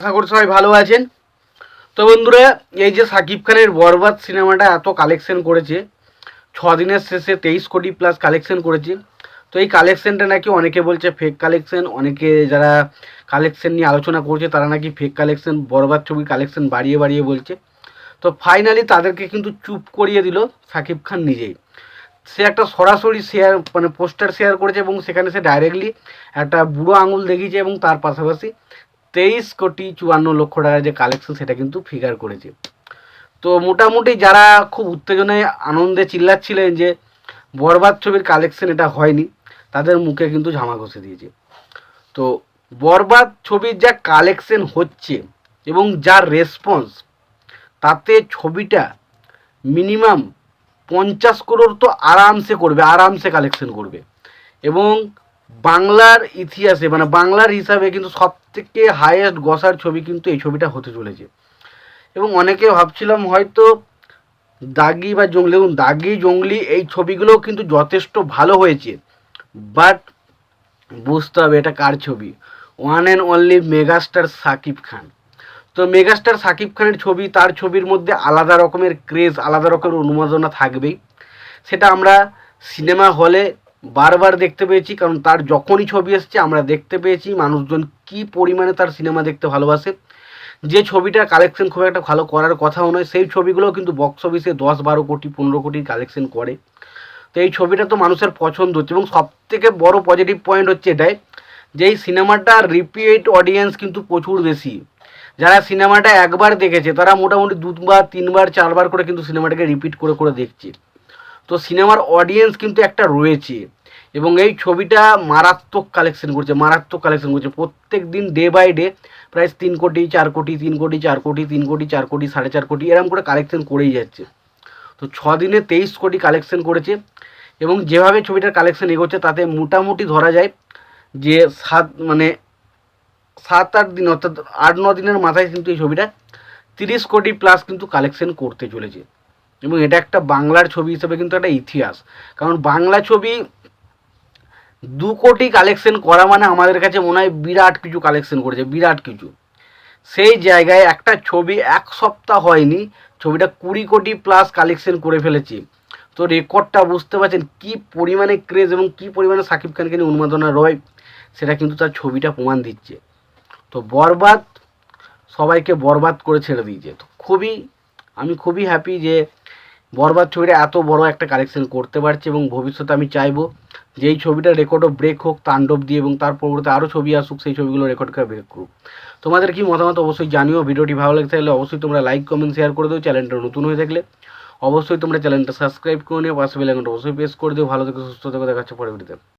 আশা করি সবাই ভালো আছেন। তো বন্ধুরা, এই যে সাকিব খানের বরবাদ সিনেমাটা এত কালেকশন করেছে ছ দিনের শেষে তেইশ কোটি প্লাস কালেকশন করেছে। তো এই কালেকশনটা নাকি অনেকে বলছে ফেক কালেকশন অনেকে যারা কালেকশন নিয়ে আলোচনা করছে, তারা নাকি ফেক কালেকশন বরবাদ ছবি কালেকশন বাড়িয়ে বাড়িয়ে বলছে। তো ফাইনালি তাদেরকে কিন্তু চুপ করিয়ে দিল সাকিব খান নিজেই। সে একটা সরাসরি শেয়ার মানে পোস্টার শেয়ার করেছে এবং সেখানে সে ডাইরেক্টলি একটা বুড়ো আঙুল দেখিয়েছে এবং তার পাশাপাশি তেইশ কোটি চুয়ান্ন লক্ষ টাকার যে কালেকশন সেটা কিন্তু ফিগার করেছে। তো মোটামুটি যারা খুব উত্তেজনায়, আনন্দে চিল্লাচ্ছিলেন যে বরবাদ ছবির কালেকশন এটা হয়নি, তাদের মুখে কিন্তু ঝামা ঘষে দিয়েছে। তো বরবাদ ছবির যা কালেকশন হচ্ছে এবং যার রেসপন্স তাতে ছবিটা মিনিমাম পঞ্চাশ করোড় তো আরামসে করবে, আরামসে কালেকশন করবে। এবং বাংলার ইতিহাসে মানে বাংলার হিসাবে কিন্তু সব থেকে হাইয়েস্ট গসার ছবি কিন্তু এই ছবিটা হতে চলেছে। এবং অনেকে ভাবছিলাম হয়তো দাগি বা জঙ্গলি এবং দাগি, জঙ্গলি এই ছবিগুলোও কিন্তু যথেষ্ট ভালো হয়েছে। বাট বুঝতে হবে এটা কার ছবি? One and only megastar Shakib Khan তো মেগাস্টার সাকিব খানের ছবি, তার ছবির মধ্যে আলাদা রকমের ক্রেজ আলাদা রকমের অনুমোদনা থাকবেই। সেটা আমরা সিনেমা হলে বারবার দেখতে পেয়েছি, কারণ তার যখনই ছবি এসছে, আমরা দেখতে পেয়েছি মানুষজন কি পরিমাণে তার সিনেমা দেখতে ভালোবাসে। যে ছবিটার কালেকশন খুব একটা ভালো করার কথাও নয়, সেই ছবিগুলো কিন্তু বক্স অফিসে দশ, বারো কোটি, পনেরো কোটি কালেকশন করে। তো এই ছবিটা তো মানুষের পছন্দ হচ্ছে এবং সব থেকে বড় পজিটিভ পয়েন্ট হচ্ছে এটাই যে এই সিনেমাটার রিপিট অডিয়েন্স কিন্তু প্রচুর বেশি। যারা সিনেমাটা একবার দেখেছে, তারা মোটামুটি দুবার, তিনবার, চারবার করে কিন্তু সিনেমাটাকে রিপিট করে করে দেখছে। তো সিনেমার অডিয়েন্স কিন্তু একটা রয়েছে। এবং এই ছবিটা মারাত্মক কালেকশন করছে, মারাত্মক কালেকশন করছে। প্রত্যেক দিন ডে বাই ডে প্রায় তিন কোটি, চার কোটি, তিন কোটি, চার কোটি, তিন কোটি, চার কোটি, সাড়ে চার কোটি এরকম করে কালেকশন করেই যাচ্ছে। তো ছ দিনে তেইশ কোটি কালেকশন করেছে এবং যেভাবে ছবিটার কালেকশন এগোচ্ছে তাতে মোটামুটি ধরা যায় যে সাত মানে সাত, আট দিন অর্থাৎ আট, ন দিনের মাথায় কিন্তু এই ছবিটা তিরিশ কোটি প্লাস কিন্তু কালেকশন করতে চলেছে। এবং এটা একটা বাংলার ছবি হিসেবে কিন্তু একটা ইতিহাস। কারণ বাংলা ছবি দু কোটি কালেকশন করা মানে আমাদের কাছে মনে হয় বিরাট কিছু কালেকশন করেছে, বিরাট কিছু। সেই জায়গায় একটা ছবি এক সপ্তাহ হয়নি, ছবিটা কুড়ি কোটি প্লাস কালেকশন করে ফেলেছি। তো রেকর্ডটা বুঝতে পারছেন কি পরিমাণে ক্রেজ এবং কি পরিমাণে সাকিব খানকে নিয়ে উন্মাদনা রয়, সেটা কিন্তু তার ছবিটা প্রমাণ দিচ্ছে। তো বরবাদ সবাইকে বরবাদ করে ছেড়ে দিয়েছে। তো খুবই, আমি খুবই হ্যাপি যে বরবাদ ছবিটা এত বড় একটা কালেকশন করতে পারছে এবং ভবিষ্যতে আমি চাইব যে এই ছবিটা রেকর্ডও ব্রেক হোক, তাণ্ডব দিয়ে এবং তার পরবর্তী আরও ছবি আসুক, সেই ছবিগুলো রেকর্ড করে ব্রেক করুক। তোমাদের কি মতামত অবশ্যই জানিও। ভিডিওটি ভালো লাগে থাকলে অবশ্যই তোমরা লাইক কমেন্ট শেয়ার করে দিও। চ্যানেলটা নতুন হয়ে থাকলে অবশ্যই তোমরা চ্যানেলটা সাবস্ক্রাইব করে নিও। পাশে বেল অবশ্যই প্রেস করে দিও। ভালো থেকে, সুস্থ থেকে। দেখাচ্ছে পরে